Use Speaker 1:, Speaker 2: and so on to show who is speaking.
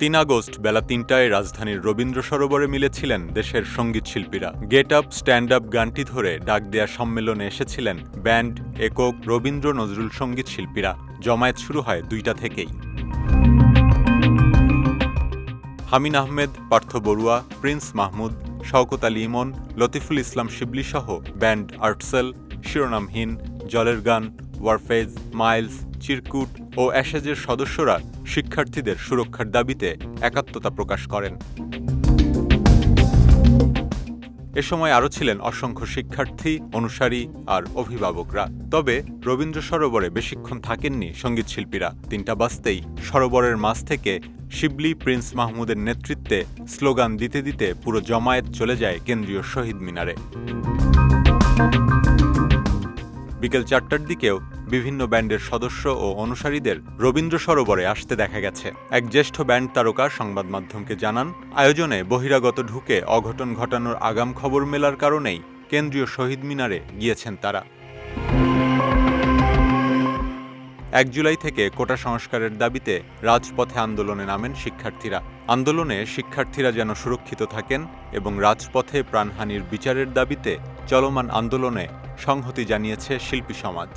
Speaker 1: তিন আগস্ট বেলা তিনটায় রাজধানীর রবীন্দ্র সরোবরে মিলেছিলেন দেশের সংগীত শিল্পীরা। গেট আপ স্ট্যান্ড আপ গানটি ধরে ডাক দেয়া সম্মেলনে এসেছিলেন ব্যান্ড, একক রবীন্দ্র নজরুল সংগীত শিল্পীরা। জমায়েত শুরু হয় দুইটা থেকেই। হামিন আহমেদ, পার্থ বড়ুয়া, প্রিন্স মাহমুদ, শওকত আলী ইমন, লতিফুল ইসলাম শিবলি সহ ব্যান্ড আর্টসেল, শিরোনামহীন, জলের গান, ওয়ারফেজ, মাইলস চিরকুট ও অ্যাশেজের সদস্যরা শিক্ষার্থীদের সুরক্ষার দাবিতে একাত্মতা প্রকাশ করেন। এ সময় আরও ছিলেন অসংখ্য শিক্ষার্থী, অনুসারী আর অভিভাবকরা। তবে রবীন্দ্র সরোবরে বেশিক্ষণ থাকেননি সংগীত শিল্পীরা তিনটা বাজতেই সরোবরের মাঝ থেকে শিবলি প্রিন্স মাহমুদের নেতৃত্বে স্লোগান দিতে দিতে পুরো জমায়েত চলে যায় কেন্দ্রীয় শহীদ মিনারে। বিকেল চারটার দিকেও বিভিন্ন ব্যান্ডের সদস্য ও অনুসারীদের রবীন্দ্র সরোবরে আসতে দেখা গেছে। এক জ্যেষ্ঠ ব্যান্ড তারকা সংবাদ মাধ্যমকে জানান, আয়োজনে বহিরাগত ঢুকে অঘটন ঘটানোর আগাম খবর মেলার কারণেই কেন্দ্রীয় শহীদ মিনারে গিয়েছেন তারা। এক জুলাই থেকে কোটা সংস্কারের দাবিতে রাজপথে আন্দোলনে নামেন শিক্ষার্থীরা। আন্দোলনে শিক্ষার্থীরা যেন সুরক্ষিত থাকেন এবং রাজপথে প্রাণহানির বিচারের দাবিতে চলমান আন্দোলনে সংহতি জানিয়েছে শিল্পী সমাজ।